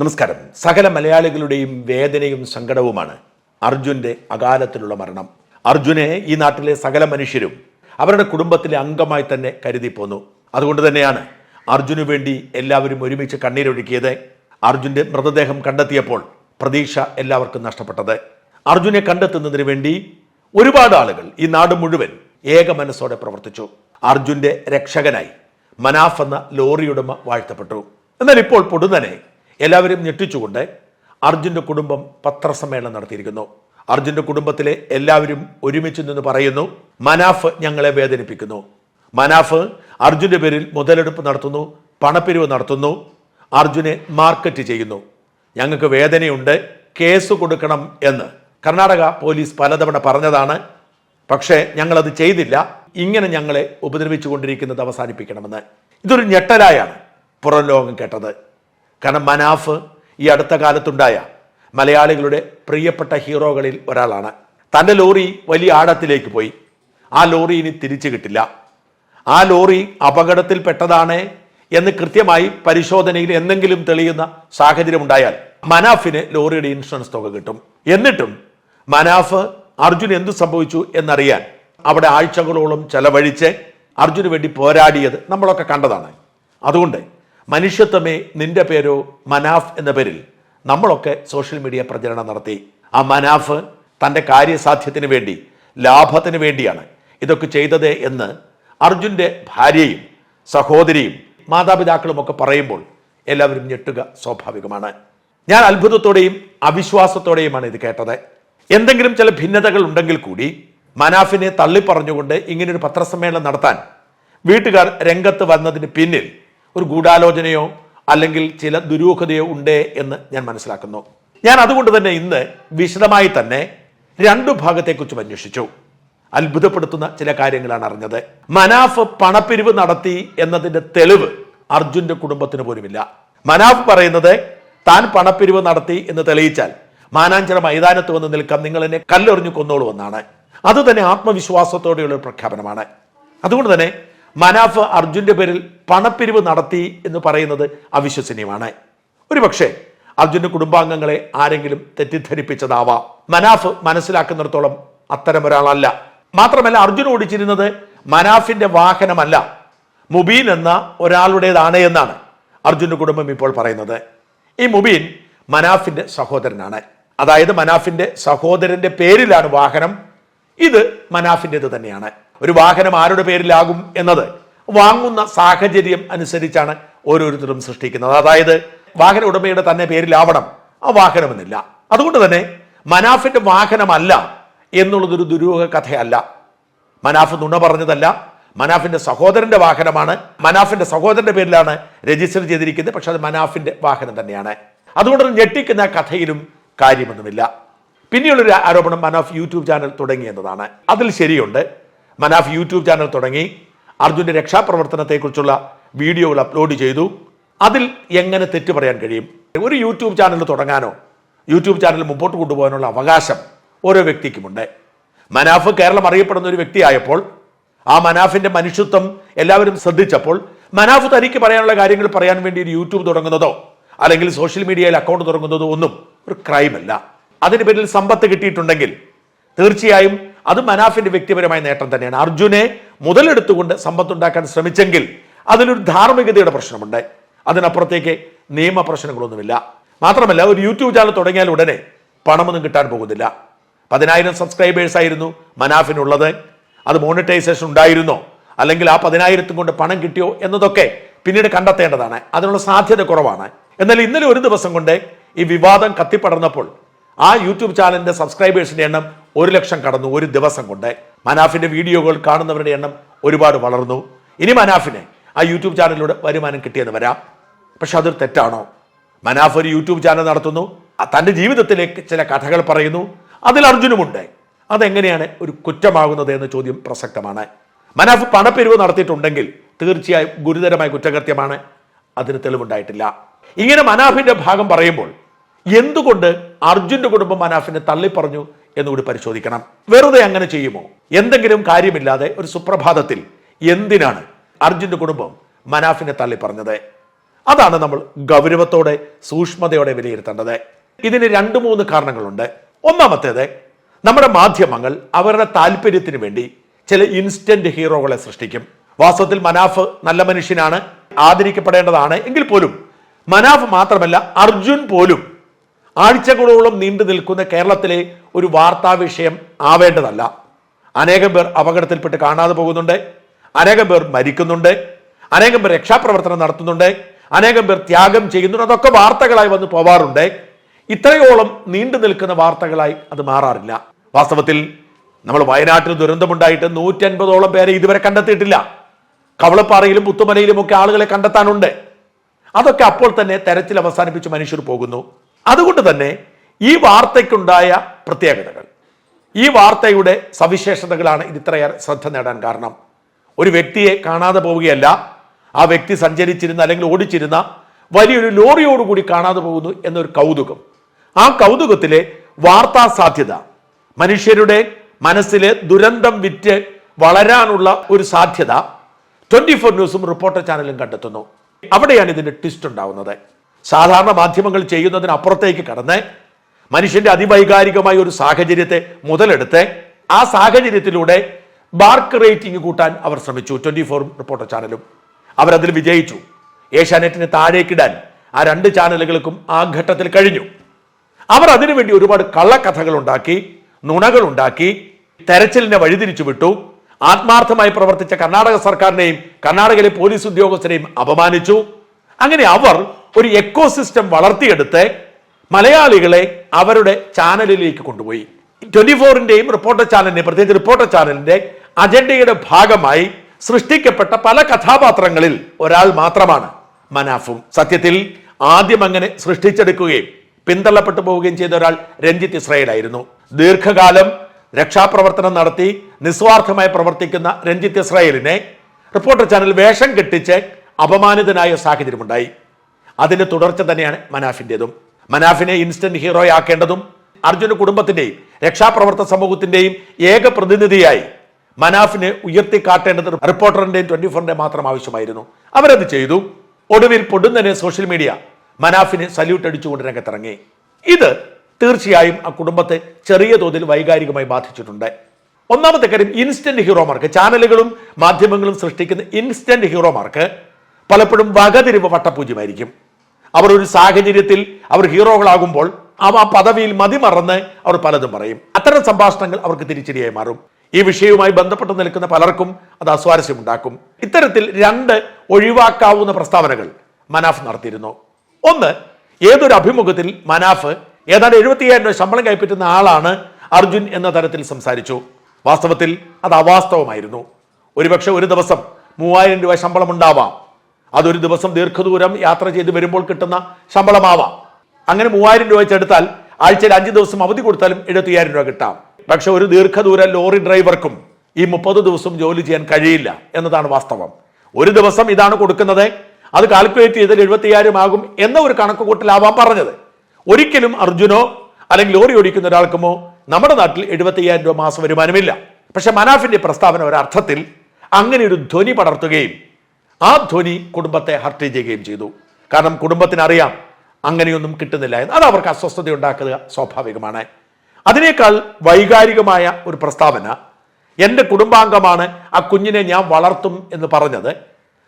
നമസ്കാരം. സകല മലയാളികളുടെയും വേദനയും സങ്കടവുമാണ് അർജുന്റെ അകാലത്തിലുള്ള മരണം. അർജുനെ ഈ നാട്ടിലെ സകല മനുഷ്യരും അവരുടെ കുടുംബത്തിലെ അംഗമായി തന്നെ കരുതി പോന്നു. അതുകൊണ്ട് തന്നെയാണ് അർജുനു വേണ്ടി എല്ലാവരും ഒരുമിച്ച് കണ്ണീരൊഴുക്കിയത്. അർജുന്റെ മൃതദേഹം കണ്ടെത്തിയപ്പോൾ പ്രതീക്ഷ എല്ലാവർക്കും നഷ്ടപ്പെട്ടത്. അർജുനെ കണ്ടെത്തുന്നതിന് വേണ്ടി ഒരുപാട് ആളുകൾ ഈ നാട് മുഴുവൻ ഏക മനസ്സോടെ പ്രവർത്തിച്ചു. അർജുന്റെ രക്ഷകനായി മനാഫ് എന്ന ലോറിയുടമ വാഴ്ത്തപ്പെട്ടു. എന്നാൽ ഇപ്പോൾ പൊടുന്നനെ എല്ലാവരും ഞെട്ടിച്ചുകൊണ്ട് അർജുന്റെ കുടുംബം പത്രസമ്മേളനം നടത്തിയിരിക്കുന്നു. അർജുന്റെ കുടുംബത്തിലെ എല്ലാവരും ഒരുമിച്ച് നിന്ന് പറയുന്നു മനാഫ് ഞങ്ങളെ വേദനിപ്പിക്കുന്നു. മനാഫ് അർജുന്റെ പേരിൽ മുതലെടുപ്പ് നടത്തുന്നു പണപ്പിരിവ് നടത്തുന്നു അർജുനെ മാർക്കറ്റ് ചെയ്യുന്നു. ഞങ്ങൾക്ക് വേദനയുണ്ട് കേസ് കൊടുക്കണം എന്ന്. കർണാടക പോലീസ് പലതവണ പറഞ്ഞതാണ് പക്ഷേ ഞങ്ങളത് ചെയ്തില്ല. ഇങ്ങനെ ഞങ്ങളെ ഉപദ്രവിച്ചുകൊണ്ടിരിക്കുന്നത് അവസാനിപ്പിക്കണമെന്ന്. ഇതൊരു ഞെട്ടലായാണ് പുറം ലോകം കേട്ടത്. കാരണം മനാഫ് ഈ അടുത്ത കാലത്തുണ്ടായ മലയാളികളുടെ പ്രിയപ്പെട്ട ഹീറോകളിൽ ഒരാളാണ്. തന്റെ ലോറി വലിയ ആഴത്തിലേക്ക് പോയി. ആ ലോറി ഇനി തിരിച്ചു കിട്ടില്ല. ആ ലോറി അപകടത്തിൽ പെട്ടതാണ് എന്ന് കൃത്യമായി പരിശോധനയിൽ എന്തെങ്കിലും തെളിയുന്ന സാഹചര്യം ഉണ്ടായാൽ മനാഫിന് ലോറിയുടെ ഇൻഷുറൻസ് തുക കിട്ടും. എന്നിട്ടും മനാഫ് അർജുൻ എന്തു സംഭവിച്ചു എന്നറിയാൻ അവിടെ ആഴ്ചകളോളം ചെലവഴിച്ച് അർജുന് വേണ്ടി പോരാടിയത് നമ്മളൊക്കെ കണ്ടതാണ്. അതുകൊണ്ട് മനുഷ്യത്വമേ നിന്റെ പേരോ മനാഫ് എന്ന പേരിൽ. നമ്മളൊക്കെ സോഷ്യൽ മീഡിയ പ്രചരണം നടത്തി. ആ മനാഫ് തന്റെ കാര്യസാധ്യത്തിന് വേണ്ടി ലാഭത്തിന് വേണ്ടിയാണ് ഇതൊക്കെ ചെയ്തത് എന്ന് അർജുന്റെ ഭാര്യയും സഹോദരിയും മാതാപിതാക്കളും ഒക്കെ പറയുമ്പോൾ എല്ലാവരും ഞെട്ടുക സ്വാഭാവികമാണ്. ഞാൻ അത്ഭുതത്തോടെയും അവിശ്വാസത്തോടെയുമാണ് ഇത് കേട്ടത്. എന്തെങ്കിലും ചില ഭിന്നതകൾ ഉണ്ടെങ്കിൽ കൂടി മനാഫിനെ തള്ളിപ്പറഞ്ഞുകൊണ്ട് ഇങ്ങനൊരു പത്രസമ്മേളനം നടത്താൻ വീട്ടുകാർ രംഗത്ത് വന്നതിന് പിന്നിൽ ഒരു ഗൂഢാലോചനയോ അല്ലെങ്കിൽ ചില ദുരൂഹതയോ ഉണ്ടേ എന്ന് ഞാൻ മനസ്സിലാക്കുന്നു. ഞാൻ അതുകൊണ്ട് തന്നെ ഇന്ന് വിശദമായി തന്നെ രണ്ടു ഭാഗത്തെക്കുറിച്ചും അന്വേഷിച്ചു. അത്ഭുതപ്പെടുത്തുന്ന ചില കാര്യങ്ങളാണ് അറിഞ്ഞത്. മനാഫ് പണപ്പിരിവ് നടത്തി എന്നതിന്റെ തെളിവ് അർജുന്റെ കുടുംബത്തിന് പോലുമില്ല. മനാഫ് പറയുന്നത് താൻ പണപ്പിരിവ് നടത്തി എന്ന് തെളിയിച്ചാൽ മാനാഞ്ചിറ മൈതാനത്ത് വന്ന് നിൽക്കാം നിങ്ങൾ എന്നെ കല്ലെറിഞ്ഞു കൊന്നോളൂ എന്നാണ്. അത് തന്നെ ആത്മവിശ്വാസത്തോടെയുള്ള പ്രഖ്യാപനമാണ്. അതുകൊണ്ട് തന്നെ മനാഫ് അർജുന്റെ പേരിൽ പണപ്പിരിവ് നടത്തി എന്ന് പറയുന്നത് അവിശ്വസനീയമാണ്. ഒരു പക്ഷേ അർജുന്റെ കുടുംബാംഗങ്ങളെ ആരെങ്കിലും തെറ്റിദ്ധരിപ്പിച്ചതാവാം. മനാഫ് മനസ്സിലാക്കുന്നിടത്തോളം അത്തരം ഒരാളല്ല. മാത്രമല്ല അർജുൻ ഓടിച്ചിരുന്നത് മനാഫിന്റെ വാഹനമല്ല. മുബീൻ എന്ന ഒരാളുടേതാണ് എന്നാണ് അർജുന്റെ കുടുംബം ഇപ്പോൾ പറയുന്നത്. ഈ മുബീൻ മനാഫിന്റെ സഹോദരനാണ്. അതായത് മനാഫിന്റെ സഹോദരന്റെ പേരിലാണ് വാഹനം. ഇത് മനാഫിന്റെത് തന്നെയാണ്. ഒരു വാഹനം ആരുടെ പേരിലാകും എന്നത് വാങ്ങുന്ന സാഹചര്യം അനുസരിച്ചാണ് ഓരോരുത്തരും സൃഷ്ടിക്കുന്നത്. അതായത് വാഹന ഉടമയുടെ തന്നെ പേരിലാവണം. ആ വാഹനമെന്നില്ല. അതുകൊണ്ട് തന്നെ മനാഫിന്റെ വാഹനമല്ല എന്നുള്ളതൊരു ദുരൂഹ കഥയല്ല. മനാഫ് നുണ പറഞ്ഞതല്ല. മനാഫിന്റെ സഹോദരന്റെ വാഹനമാണ്. മനാഫിന്റെ സഹോദരന്റെ പേരിലാണ് രജിസ്റ്റർ ചെയ്തിരിക്കുന്നത്. പക്ഷെ അത് മനാഫിന്റെ വാഹനം തന്നെയാണ്. അതുകൊണ്ട് ഞെട്ടിക്കുന്ന കഥയിലും കാര്യമൊന്നുമില്ല. പിന്നെയുള്ളൊരു ആരോപണം മനാഫ് യൂട്യൂബ് ചാനൽ തുടങ്ങി എന്നതാണ് അതിൽ ശരിയുണ്ട്. മനാഫ് യൂട്യൂബ് ചാനൽ തുടങ്ങി. അർജുന്റെ രക്ഷാപ്രവർത്തനത്തെക്കുറിച്ചുള്ള വീഡിയോകൾ അപ്ലോഡ് ചെയ്തു. അതിൽ എങ്ങനെ തെറ്റ് പറയാൻ കഴിയും? ഒരു യൂട്യൂബ് ചാനൽ തുടങ്ങാനോ യൂട്യൂബ് ചാനൽ മുമ്പോട്ട് കൊണ്ടുപോകാനുള്ള അവകാശം ഓരോ വ്യക്തിക്കുമുണ്ട്. മനാഫ് കേരളം അറിയപ്പെടുന്ന ഒരു വ്യക്തിയായപ്പോൾ ആ മനാഫിന്റെ മനുഷ്യത്വം എല്ലാവരും ശ്രദ്ധിച്ചപ്പോൾ മനാഫ് തനിക്ക് പറയാനുള്ള കാര്യങ്ങൾ പറയാൻ വേണ്ടി ഒരു യൂട്യൂബ് തുടങ്ങുന്നതോ അല്ലെങ്കിൽ സോഷ്യൽ മീഡിയയിൽ അക്കൗണ്ട് തുടങ്ങുന്നതോ ഒന്നും ഒരു ക്രൈമല്ല അതിന് പേരിൽ സമ്പത്ത് കിട്ടിയിട്ടുണ്ടെങ്കിൽ തീർച്ചയായും അത് മനാഫിന്റെ വ്യക്തിപരമായ നേട്ടം തന്നെയാണ്. അർജുനെ മുതലെടുത്തുകൊണ്ട് സമ്പത്തുണ്ടാക്കാൻ ശ്രമിച്ചെങ്കിൽ അതിലൊരു ധാർമ്മികതയുടെ പ്രശ്നമുണ്ട് അതിനപ്പുറത്തേക്ക് നിയമ പ്രശ്നങ്ങളൊന്നുമില്ല. മാത്രമല്ല ഒരു യൂട്യൂബ് ചാനൽ തുടങ്ങിയാൽ ഉടനെ പണമൊന്നും കിട്ടാൻ പോകുന്നില്ല. പതിനായിരം സബ്സ്ക്രൈബേഴ്സ് ആയിരുന്നു മനാഫിനുള്ളത്. അത് മോണിറ്റൈസേഷൻ ഉണ്ടായിരുന്നോ? അല്ലെങ്കിൽ ആ പതിനായിരത്തും കൊണ്ട് പണം കിട്ടിയോ എന്നതൊക്കെ പിന്നീട് കണ്ടെത്തേണ്ടതാണ്. അതിനുള്ള സാധ്യത കുറവാണ്. എന്നാൽ ഇന്നലെ ഒരു ദിവസം കൊണ്ട് ഈ വിവാദം കത്തിപ്പടർന്നപ്പോൾ ആ യൂട്യൂബ് ചാനലിന്റെ സബ്സ്ക്രൈബേഴ്സിന്റെ എണ്ണം ഒരു ലക്ഷം കടന്നു ഒരു ദിവസം കൊണ്ട്. മനാഫിന്റെ വീഡിയോകൾ കാണുന്നവരുടെ എണ്ണം ഒരുപാട് വളർന്നു. ഇനി മനാഫിനെ ആ യൂട്യൂബ് ചാനലിലൂടെ വരുമാനം കിട്ടിയെന്ന് വരാം. പക്ഷെ അതൊരു തെറ്റാണോ? മനാഫ് ഒരു യൂട്യൂബ് ചാനൽ നടത്തുന്നു തന്റെ ജീവിതത്തിലേക്ക് ചില കഥകൾ പറയുന്നു അതിൽ അർജുനുമുണ്ട്. അതെങ്ങനെയാണ് ഒരു കുറ്റമാകുന്നത് എന്ന ചോദ്യം പ്രസക്തമാണ്. മനാഫ് പണപ്പിരിവ് നടത്തിയിട്ടുണ്ടെങ്കിൽ തീർച്ചയായും ഗുരുതരമായ കുറ്റകൃത്യമാണ്. അതിന് തെളിവുണ്ടായിട്ടില്ല. ഇങ്ങനെ മനാഫിന്റെ ഭാഗം പറയുമ്പോൾ എന്തുകൊണ്ട് അർജുന്റെ കുടുംബം മനാഫിനെ തള്ളിപ്പറഞ്ഞു എന്നുകൂടി പരിശോധിക്കണം. വെറുതെ അങ്ങനെ ചെയ്യുമോ? എന്തെങ്കിലും കാര്യമില്ലാതെ ഒരു സുപ്രഭാതത്തിൽ എന്തിനാണ് അർജുന്റെ കുടുംബം മനാഫിനെ തള്ളിപ്പറഞ്ഞത്? അതാണ് നമ്മൾ ഗൗരവത്തോടെ സൂക്ഷ്മതയോടെ വിലയിരുത്തേണ്ടത്. ഇതിന് രണ്ട് മൂന്ന് കാരണങ്ങളുണ്ട്. ഒന്നാമത്തേത് നമ്മുടെ മാധ്യമങ്ങൾ അവരുടെ താല്പര്യത്തിന് വേണ്ടി ചില ഇൻസ്റ്റന്റ് ഹീറോകളെ സൃഷ്ടിക്കും. വാസ്തവത്തിൽ മനാഫ് നല്ല മനുഷ്യനാണ് ആദരിക്കപ്പെടേണ്ടതാണ്. എങ്കിൽ പോലും മനാഫ് മാത്രമല്ല അർജുൻ പോലും ആഴ്ചകളോളം നീണ്ടു നിൽക്കുന്ന കേരളത്തിലെ ഒരു വാർത്താ വിഷയം ആവേണ്ടതല്ല. അനേകം പേർ അപകടത്തിൽപ്പെട്ട് കാണാതെ പോകുന്നുണ്ട്. അനേകം പേർ മരിക്കുന്നുണ്ട്. അനേകം പേർ രക്ഷാപ്രവർത്തനം നടത്തുന്നുണ്ട്. അനേകം പേർ ത്യാഗം ചെയ്യുന്നുണ്ട്. അതൊക്കെ വാർത്തകളായി വന്ന് പോവാറുണ്ട്. ഇത്രയോളം നീണ്ടു നിൽക്കുന്ന വാർത്തകളായി അത് മാറാറില്ല. വാസ്തവത്തിൽ നമ്മൾ വയനാട്ടിൽ ദുരന്തമുണ്ടായിട്ട് നൂറ്റൻപതോളം പേരെ ഇതുവരെ കണ്ടെത്തിയിട്ടില്ല. കവളപ്പാറയിലും പുത്തുമലയിലും ഒക്കെ ആളുകളെ കണ്ടെത്താനുണ്ട്. അതൊക്കെ അപ്പോൾ തന്നെ തെരച്ചിൽ അവസാനിപ്പിച്ച് മനുഷ്യർ പോകുന്നു. അതുകൊണ്ട് തന്നെ ഈ വാർത്തയ്ക്കുണ്ടായ പ്രത്യേകതകൾ ഈ വാർത്തയുടെ സവിശേഷതകളാണ് ഇത് ഇത്രയേറെ ശ്രദ്ധ നേടാൻ കാരണം. ഒരു വ്യക്തിയെ കാണാതെ പോവുകയല്ല ആ വ്യക്തി സഞ്ചരിച്ചിരുന്ന അല്ലെങ്കിൽ ഓടിച്ചിരുന്ന വലിയൊരു ലോറിയോടുകൂടി കാണാതെ പോകുന്നു എന്നൊരു കൗതുകം. ആ കൗതുകത്തിലെ വാർത്താ സാധ്യത മനുഷ്യരുടെ മനസ്സിലെ ദുരന്തം വിറ്റ് വളരാനുള്ള ഒരു സാധ്യത ട്വന്റി ഫോർ ന്യൂസും റിപ്പോർട്ടർ ചാനലും കണ്ടെത്തുന്നു. അവിടെയാണ് ഇതിന്റെ ട്വിസ്റ്റ് ഉണ്ടാവുന്നത്. സാധാരണ മാധ്യമങ്ങൾ ചെയ്യുന്നതിനപ്പുറത്തേക്ക് കടന്ന് മനുഷ്യന്റെ അതിവൈകാരികമായ ഒരു സാഹചര്യത്തെ മുതലെടുത്ത് ആ സാഹചര്യത്തിലൂടെ ബാർക്ക് റേറ്റിംഗ് കൂട്ടാൻ അവർ ശ്രമിച്ചു. ട്വന്റി ഫോർ റിപ്പോർട്ടർ ചാനലും. അവരതിൽ വിജയിച്ചു. ഏഷ്യാനെറ്റിനെ താഴേക്കിടാൻ ആ രണ്ട് ചാനലുകൾക്കും ആ ഘട്ടത്തിൽ കഴിഞ്ഞു. അവർ അതിനുവേണ്ടി ഒരുപാട് കള്ളക്കഥകൾ ഉണ്ടാക്കി നുണകൾ ഉണ്ടാക്കി തെരച്ചിലിനെ വഴിതിരിച്ചു വിട്ടു. ആത്മാർത്ഥമായി പ്രവർത്തിച്ച കർണാടക സർക്കാരിനെയും കർണാടകയിലെ പോലീസ് ഉദ്യോഗസ്ഥരെയും അപമാനിച്ചു. അങ്ങനെ അവർ ഒരു എക്കോ സിസ്റ്റം വളർത്തിയെടുത്ത് മലയാളികളെ അവരുടെ ചാനലിലേക്ക് കൊണ്ടുപോയി. ട്വന്റി ഫോറിന്റെയും റിപ്പോർട്ടർ ചാനലിന്റെ പ്രത്യേകിച്ച് റിപ്പോർട്ടർ ചാനലിന്റെ അജണ്ടയുടെ ഭാഗമായി സൃഷ്ടിക്കപ്പെട്ട പല കഥാപാത്രങ്ങളിൽ ഒരാൾ മാത്രമാണ് മനാഫും. സത്യത്തിൽ ആദ്യം അങ്ങനെ സൃഷ്ടിച്ചെടുക്കുകയും പിന്തള്ളപ്പെട്ടു പോവുകയും ചെയ്ത ഒരാൾ രഞ്ജിത്ത് ഇസ്രയേലായിരുന്നു ദീർഘകാലം രക്ഷാപ്രവർത്തനം നടത്തി നിസ്വാർത്ഥമായി പ്രവർത്തിക്കുന്ന രഞ്ജിത്ത് ഇസ്രയേലിനെ റിപ്പോർട്ടർ ചാനൽ വേഷം കെട്ടിച്ച് അപമാനിതനായ സാഹചര്യമുണ്ടായി. അതിന്റെ തുടർച്ച തന്നെയാണ് മനാഫിന്റെതും മനാഫിനെ ഇൻസ്റ്റന്റ് ഹീറോയാക്കേണ്ടതും അർജുന കുടുംബത്തിന്റെയും രക്ഷാപ്രവർത്തക സമൂഹത്തിന്റെയും ഏക പ്രതിനിധിയായി മനാഫിനെ ഉയർത്തിക്കാട്ടേണ്ടത് റിപ്പോർട്ടറിന്റെയും ട്വന്റി ഫോറിന്റെയും മാത്രം ആവശ്യമായിരുന്നു. അവരത് ചെയ്തു. ഒടുവിൽ പൊടുന്നനെ സോഷ്യൽ മീഡിയ മനാഫിന് സല്യൂട്ട് അടിച്ചുകൊണ്ട് രംഗത്തിറങ്ങി. ഇത് തീർച്ചയായും ആ കുടുംബത്തെ ചെറിയ തോതിൽ വൈകാരികമായി ബാധിച്ചിട്ടുണ്ട്. ഒന്നാമത്തെ കാര്യം ഇൻസ്റ്റന്റ് ഹീറോമാർക്ക് ചാനലുകളും മാധ്യമങ്ങളും സൃഷ്ടിക്കുന്ന ഇൻസ്റ്റന്റ് ഹീറോമാർക്ക് പലപ്പോഴും വകതിരിവ് വട്ടപൂജ്യമായിരിക്കും. അവർ ഒരു സാഹചര്യത്തിൽ അവർ ഹീറോകളാകുമ്പോൾ ആ പദവിയിൽ മതിമറന്ന് അവർ പലതും പറയും. അത്തരം സംഭാഷണങ്ങൾ അവർക്ക് തിരിച്ചടിയായി മാറും. ഈ വിഷയവുമായി ബന്ധപ്പെട്ട് നിൽക്കുന്ന പലർക്കും അത് അസ്വാരസ്യമുണ്ടാക്കും. ഇത്തരത്തിൽ രണ്ട് ഒഴിവാക്കാവുന്ന പ്രസ്താവനകൾ മനാഫ് നടത്തിയിരുന്നു. ഒന്ന് ഏതൊരു അഭിമുഖത്തിൽ മനാഫ് ഏതാണ്ട് എഴുപത്തിയായിരം രൂപ ശമ്പളം കൈപ്പറ്റുന്ന ആളാണ് അർജുൻ എന്ന തരത്തിൽ സംസാരിച്ചു. വാസ്തവത്തിൽ അത് അവാസ്തവമായിരുന്നു. ഒരുപക്ഷെ ഒരു ദിവസം മൂവായിരം രൂപ ശമ്പളം ഉണ്ടാവാം. അതൊരു ദിവസം ദീർഘദൂരം യാത്ര ചെയ്ത് വരുമ്പോൾ കിട്ടുന്ന ശമ്പളമാവാം. അങ്ങനെ മൂവായിരം രൂപ വെച്ചെടുത്താൽ ആഴ്ചയിൽ അഞ്ച് ദിവസം അവധി കൊടുത്താലും എഴുപത്തിയ്യായിരം രൂപ കിട്ടാം. പക്ഷെ ഒരു ദീർഘദൂര ലോറി ഡ്രൈവർക്കും ഈ മുപ്പത് ദിവസം ജോലി ചെയ്യാൻ കഴിയില്ല എന്നതാണ് വാസ്തവം. ഒരു ദിവസം ഇതാണ് കൊടുക്കുന്നത്. അത് കാൽക്കുലേറ്റ് ചെയ്താൽ എഴുപത്തിയ്യായിരം ആകും എന്ന ഒരു കണക്ക് കൂട്ടലാവാൻ പറഞ്ഞത്. ഒരിക്കലും അർജുനോ അല്ലെങ്കിൽ ലോറി ഓടിക്കുന്ന ഒരാൾക്കുമോ നമ്മുടെ നാട്ടിൽ എഴുപത്തിയ്യായിരം രൂപ മാസം വരുമാനമില്ല. പക്ഷെ മനാഫിന്റെ പ്രസ്താവന ഒരർത്ഥത്തിൽ അങ്ങനെ ഒരു ധ്വനി പടർത്തുകയും ആ ധ്വനി കുടുംബത്തെ ഹർട്ട് ചെയ്യുകയും ചെയ്തു. കാരണം കുടുംബത്തിനറിയാം അങ്ങനെയൊന്നും കിട്ടുന്നില്ല എന്ന്. അത് അവർക്ക് അസ്വസ്ഥത ഉണ്ടാക്കുക സ്വാഭാവികമാണ്. അതിനേക്കാൾ വൈകാരികമായ ഒരു പ്രസ്താവന എന്റെ കുടുംബാംഗമാണ് ആ കുഞ്ഞിനെ ഞാൻ വളർത്തും എന്ന് പറഞ്ഞത്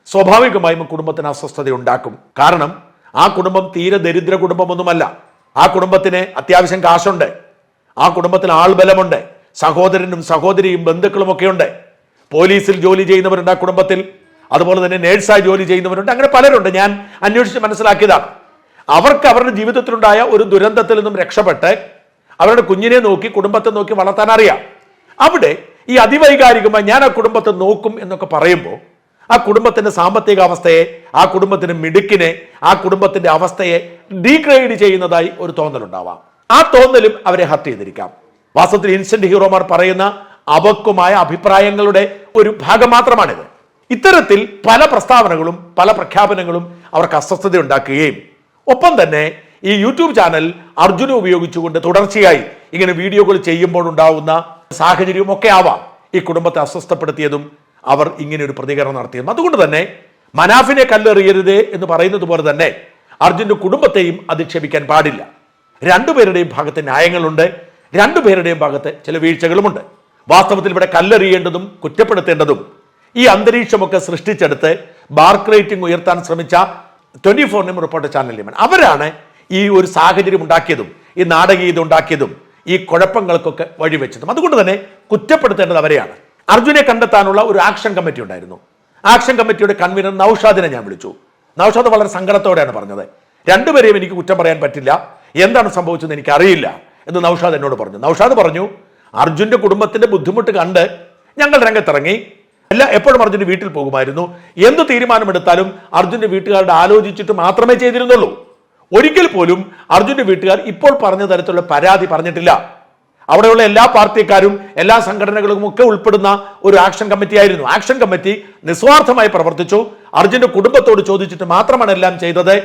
സ്വാഭാവികമായും കുടുംബത്തിന് അസ്വസ്ഥത ഉണ്ടാക്കും. കാരണം ആ കുടുംബം തീരെ ദരിദ്ര കുടുംബമൊന്നുമല്ല. ആ കുടുംബത്തിന് അത്യാവശ്യം കാശുണ്ട്. ആ കുടുംബത്തിന് ആൾബലമുണ്ട്. സഹോദരനും സഹോദരിയും ബന്ധുക്കളും ഒക്കെ ഉണ്ട് പോലീസിൽ ജോലി ചെയ്യുന്നവരുണ്ട് ആ കുടുംബത്തിൽ. അതുപോലെ തന്നെ നേഴ്സായി ജോലി ചെയ്യുന്നവരുണ്ട്. അങ്ങനെ പലരുണ്ട്. ഞാൻ അന്വേഷിച്ച് മനസ്സിലാക്കിയതാണ്. അവർക്ക് അവരുടെ ജീവിതത്തിലുണ്ടായ ഒരു ദുരന്തത്തിൽ നിന്നും രക്ഷപ്പെട്ട് അവരുടെ കുഞ്ഞിനെ നോക്കി കുടുംബത്തെ നോക്കി വളർത്താൻ അറിയാം. അവിടെ ഈ അതിവൈകാരികമായി ഞാൻ ആ കുടുംബത്തെ നോക്കും എന്നൊക്കെ പറയുമ്പോൾ ആ കുടുംബത്തിന്റെ സാമ്പത്തിക അവസ്ഥയെ ആ കുടുംബത്തിന്റെ മിടുക്കിനെ ആ കുടുംബത്തിന്റെ അവസ്ഥയെ ഡീഗ്രേഡ് ചെയ്യുന്നതായി ഒരു തോന്നലുണ്ടാവാം. ആ തോന്നലും അവരെ ഹർട്ട് ചെയ്തിരിക്കാം. വാസ്തവത്തിൽ ഇൻസ്റ്റന്റ് ഹീറോമാർ പറയുന്ന അവക്കുമായ അഭിപ്രായങ്ങളുടെ ഒരു ഭാഗം മാത്രമാണിത്. ഇത്തരത്തിൽ പല പ്രസ്താവനകളും പല പ്രഖ്യാപനങ്ങളും അവർക്ക് അസ്വസ്ഥത ഉണ്ടാക്കുകയും ഒപ്പം തന്നെ ഈ യൂട്യൂബ് ചാനൽ അർജുനെ ഉപയോഗിച്ചുകൊണ്ട് തുടർച്ചയായി ഇങ്ങനെ വീഡിയോകൾ ചെയ്യുമ്പോൾ ഉണ്ടാവുന്ന സാഹചര്യവും ഒക്കെ ആവാം. ഈ കുടുംബത്തെ അസ്വസ്ഥപ്പെടുത്തിയതും അവർ ഇങ്ങനെ ഒരു പ്രതികരണം നടത്തിയതും അതുകൊണ്ട് തന്നെ മനാഫിനെ കല്ലെറിയരുത് എന്ന് പറയുന്നത് പോലെ തന്നെ അർജുന്റെ കുടുംബത്തെയും അധിക്ഷേപിക്കാൻ പാടില്ല. രണ്ടുപേരുടെയും ഭാഗത്ത് ന്യായങ്ങളുണ്ട് രണ്ടുപേരുടെയും ഭാഗത്ത് ചില വീഴ്ചകളുമുണ്ട്. വാസ്തവത്തിൽ ഇവിടെ കല്ലെറിയേണ്ടതും കുറ്റപ്പെടുത്തേണ്ടതും ഈ അന്തരീക്ഷമൊക്കെ സൃഷ്ടിച്ചെടുത്ത് ബാർക്ക് റേറ്റിംഗ് ഉയർത്താൻ ശ്രമിച്ച ട്വന്റി ഫോറിനും റിപ്പോർട്ട് ചാനലിലും അവരാണ് ഈ ഒരു സാഹചര്യം ഉണ്ടാക്കിയതും ഈ നാടകീയത ഉണ്ടാക്കിയതും ഈ കുഴപ്പങ്ങൾക്കൊക്കെ വഴിവെച്ചതും. അതുകൊണ്ട് തന്നെ കുറ്റപ്പെടുത്തേണ്ടത് അവരെയാണ്. അർജുനെ കണ്ടെത്താനുള്ള ഒരു ആക്ഷൻ കമ്മിറ്റി ഉണ്ടായിരുന്നു. ആക്ഷൻ കമ്മിറ്റിയുടെ കൺവീനർ നൌഷാദിനെ ഞാൻ വിളിച്ചു. നൌഷാദ് വളരെ സങ്കടത്തോടെയാണ് പറഞ്ഞത്. രണ്ടുപേരെയും എനിക്ക് കുറ്റം പറയാൻ പറ്റില്ല. എന്താണ് സംഭവിച്ചതെന്ന് എനിക്ക് അറിയില്ല എന്ന് നൌഷാദ് എന്നോട് പറഞ്ഞു. നൌഷാദ് പറഞ്ഞു അർജുന്റെ കുടുംബത്തിന്റെ ബുദ്ധിമുട്ട് കണ്ട് ഞങ്ങൾ രംഗത്തിറങ്ങി. അല്ല എപ്പോഴും അർജുന്റെ വീട്ടിൽ പോകുമായിരുന്നു. എന്ത് തീരുമാനമെടുത്താലും അർജുന്റെ വീട്ടുകാരുടെ ആലോചിച്ചിട്ട് മാത്രമേ ചെയ്തിരുന്നുള്ളൂ. ഒരിക്കൽ പോലും അർജുന്റെ വീട്ടുകാർ ഇപ്പോൾ പറഞ്ഞ തരത്തിലുള്ള പരാതി പറഞ്ഞിട്ടില്ല. അവിടെയുള്ള എല്ലാ പാർട്ടിക്കാരും എല്ലാ സംഘടനകളും ഒക്കെ ഉൾപ്പെടുന്ന ഒരു ആക്ഷൻ കമ്മിറ്റി ആയിരുന്നു. ആക്ഷൻ കമ്മിറ്റി നിസ്വാർത്ഥമായി പ്രവർത്തിച്ചു. അർജുന്റെ കുടുംബത്തോട് ചോദിച്ചിട്ട് മാത്രമാണ് എല്ലാം ചെയ്തത്.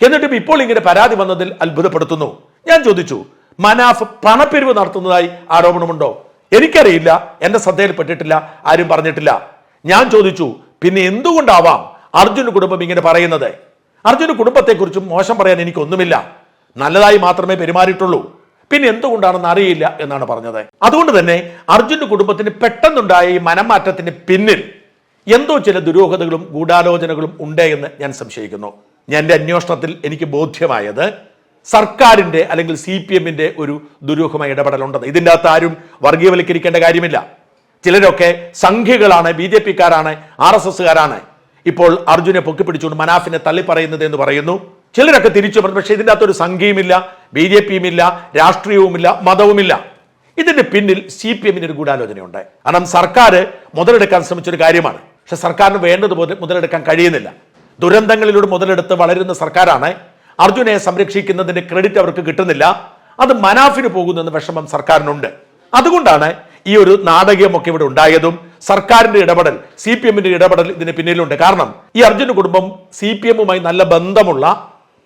എന്നിട്ടും ഇപ്പോൾ ഇങ്ങനെ പരാതി വന്നതിൽ അത്ഭുതപ്പെടുത്തുന്നു. ഞാൻ ചോദിച്ചു മനാഫ് പണപ്പിരിവ് നടത്തുന്നതായി ആരോപണമുണ്ടോ? എനിക്കറിയില്ല എന്റെ ശ്രദ്ധയിൽപ്പെട്ടിട്ടില്ല ആരും പറഞ്ഞിട്ടില്ല. ഞാൻ ചോദിച്ചു പിന്നെ എന്തുകൊണ്ടാവാം അർജുന കുടുംബം ഇങ്ങനെ പറയുന്നത്? അർജുന കുടുംബത്തെക്കുറിച്ചും മോശം പറയാൻ എനിക്കൊന്നുമില്ല. നല്ലതായി മാത്രമേ പെരുമാറിയിട്ടുള്ളൂ. പിന്നെ എന്തുകൊണ്ടാണെന്ന് അറിയില്ല എന്നാണ് പറഞ്ഞത്. അതുകൊണ്ട് തന്നെ അർജുന കുടുംബത്തിന് പെട്ടെന്നുണ്ടായ ഈ മനംമാറ്റത്തിന് പിന്നിൽ എന്തോ ചില ദുരൂഹതകളും ഗൂഢാലോചനകളും ഉണ്ട് എന്ന് ഞാൻ സംശയിക്കുന്നു. ഞാൻ എന്റെ അന്വേഷണത്തിൽ എനിക്ക് ബോധ്യമായത് സർക്കാരിന്റെ അല്ലെങ്കിൽ സി പി എമ്മിന്റെ ഒരു ദുരൂഹമായ ഇടപെടലുണ്ടെന്ന് ഇതിന്റെ അകത്ത് ആരും വർഗീയവൽക്കരിക്കേണ്ട കാര്യമില്ല. ചിലരൊക്കെ സംഖ്യകളാണ് ബി ജെ പിക്കാരാണ് ആർ എസ് എസ്സുകാരാണ്. ഇപ്പോൾ അർജുനെ പൊക്കിപ്പിടിച്ചുകൊണ്ട് മനാഫിനെ തള്ളിപ്പറയുന്നത് എന്ന് പറയുന്നു. ചിലരൊക്കെ തിരിച്ചു പറഞ്ഞു പക്ഷേ ഇതിന്റെ അകത്തൊരു സംഖ്യയുമില്ല ബി ജെ പിയും ഇല്ല രാഷ്ട്രീയവുമില്ല മതവുമില്ല. ഇതിന്റെ പിന്നിൽ സി പി എമ്മിന് ഒരു ഗൂഢാലോചനയുണ്ട്. കാരണം സർക്കാർ മുതലെടുക്കാൻ ശ്രമിച്ചൊരു കാര്യമാണ്. പക്ഷെ സർക്കാരിന് വേണ്ടതുപോലെ മുതലെടുക്കാൻ കഴിയുന്നില്ല. ദുരന്തങ്ങളിലൂടെ മുതലെടുത്ത് വളരുന്ന സർക്കാരാണ് അർജുനെ സംരക്ഷിക്കുന്നതിന്റെ ക്രെഡിറ്റ് അവർക്ക് കിട്ടുന്നില്ല. അത് മനാഫിന് പോകുന്നെന്ന് വിഷമം സർക്കാരിനുണ്ട്. അതുകൊണ്ടാണ് ഈ ഒരു നാടകീയമൊക്കെ ഇവിടെ ഉണ്ടായതും സർക്കാരിന്റെ ഇടപെടൽ സി പി എമ്മിന്റെ ഇടപെടൽ ഇതിന് പിന്നിലുണ്ട്. കാരണം ഈ അർജുന കുടുംബം സി പി എമ്മുമായി നല്ല ബന്ധമുള്ള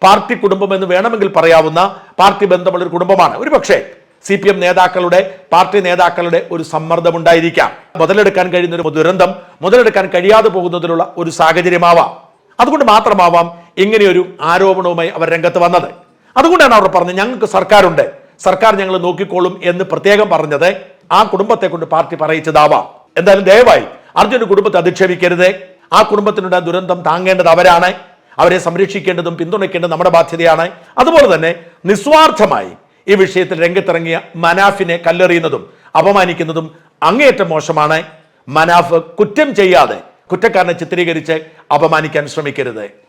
പാർട്ടി കുടുംബം എന്ന് വേണമെങ്കിൽ പറയാവുന്ന പാർട്ടി ബന്ധമുള്ള ഒരു കുടുംബമാണ്. ഒരു പക്ഷേ സി പി എം നേതാക്കളുടെ പാർട്ടി നേതാക്കളുടെ ഒരു സമ്മർദ്ദം ഉണ്ടായിരിക്കാം. മുതലെടുക്കാൻ കഴിയുന്ന ഒരു ദുരന്തം മുതലെടുക്കാൻ കഴിയാതെ പോകുന്നതിനുള്ള ഒരു സാഹചര്യമാവാം. അതുകൊണ്ട് മാത്രമാവാം ഇങ്ങനെയൊരു ആരോപണവുമായി അവർ രംഗത്ത് വന്നത്. അതുകൊണ്ടാണ് അവർ പറഞ്ഞത് ഞങ്ങൾക്ക് സർക്കാരുണ്ട്. സർക്കാർ ഞങ്ങൾ നോക്കിക്കോളും എന്ന് പ്രത്യേകം പറഞ്ഞത് ആ കുടുംബത്തെ കൊണ്ട് പാർട്ടി പറയിച്ചതാവാം. എന്തായാലും ദയവായി അർജുന കുടുംബത്തെ അധിക്ഷേപിക്കരുത്. ആ കുടുംബത്തിനുണ്ടായ ദുരന്തം താങ്ങേണ്ടത് അവരാണ്. അവരെ സംരക്ഷിക്കേണ്ടതും പിന്തുണയ്ക്കേണ്ടതും നമ്മുടെ ബാധ്യതയാണ്. അതുപോലെ തന്നെ നിസ്വാർത്ഥമായി ഈ വിഷയത്തിൽ രംഗത്തിറങ്ങിയ മനാഫിനെ കല്ലെറിയുന്നതും അപമാനിക്കുന്നതും അങ്ങേയറ്റം മോശമാണ്. മനാഫ് കുറ്റം ചെയ്യാതെ കുറ്റക്കാരനെ ചിത്രീകരിച്ച് അപമാനിക്കാൻ ശ്രമിക്കരുത്.